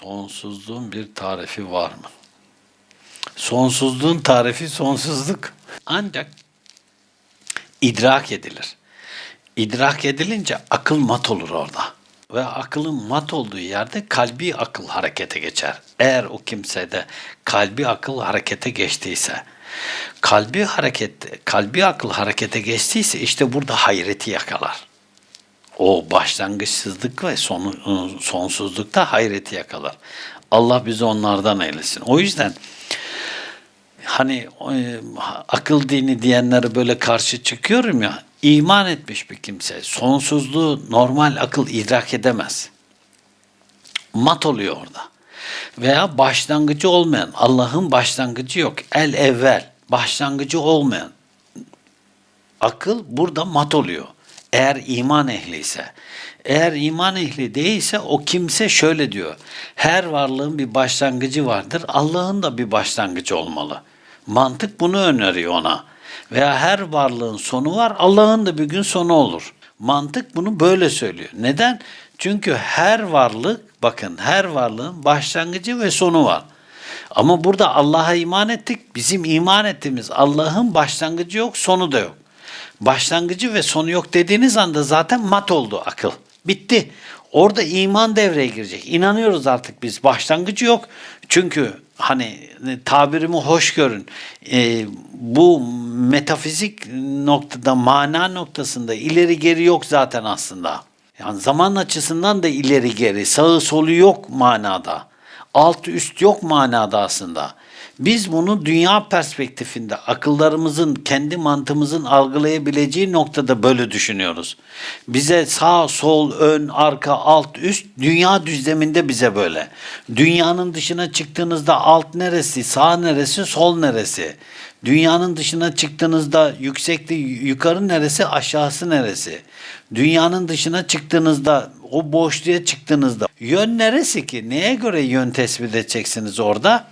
Sonsuzluğun bir tarifi var mı? Sonsuzluğun tarifi sonsuzluk. Ancak idrak edilir. İdrak edilince akıl mat olur orada. Ve akılın mat olduğu yerde kalbi akıl harekete geçer. Eğer o kimsede kalbi akıl harekete geçtiyse, kalbi hareket, kalbi akıl harekete geçtiyse işte burada hayreti yakalar. O başlangıçsızlık ve sonu, sonsuzlukta hayreti yakalar. Allah bizi onlardan eylesin. O yüzden hani e, akıl dini diyenlere böyle karşı çıkıyorum ya iman etmiş bir kimse sonsuzluğu normal akıl idrak edemez. Mat oluyor orada. Veya başlangıcı olmayan Allah'ın başlangıcı yok. El evvel başlangıcı olmayan akıl burada mat oluyor. Eğer iman ehli ise. Eğer iman ehli değilse o kimse şöyle diyor. Her varlığın bir başlangıcı vardır. Allah'ın da bir başlangıcı olmalı. Mantık bunu öneriyor ona. Veya her varlığın sonu var. Allah'ın da bir gün sonu olur. Mantık bunu böyle söylüyor. Neden? Çünkü her varlık bakın her varlığın başlangıcı ve sonu var. Ama burada Allah'a iman ettik. Bizim iman ettiğimiz Allah'ın başlangıcı yok, sonu da yok. Başlangıcı ve sonu yok dediğiniz anda zaten mat oldu akıl. Bitti. Orada iman devreye girecek. İnanıyoruz artık biz. Başlangıcı yok. Çünkü hani tabirimi hoş görün. Ee, bu metafizik noktada, mana noktasında ileri geri yok zaten aslında. Yani zaman açısından da ileri geri, sağı solu yok manada. Alt üst yok manada aslında. Biz bunu dünya perspektifinde akıllarımızın, kendi mantığımızın algılayabileceği noktada böyle düşünüyoruz. Bize sağ, sol, ön, arka, alt, üst dünya düzleminde bize böyle. Dünyanın dışına çıktığınızda alt neresi, sağ neresi, sol neresi? Dünyanın dışına çıktığınızda yüksekli yukarı neresi, aşağısı neresi? Dünyanın dışına çıktığınızda, o boşluğa çıktığınızda yön neresi ki? Neye göre yön tespit edeceksiniz orada?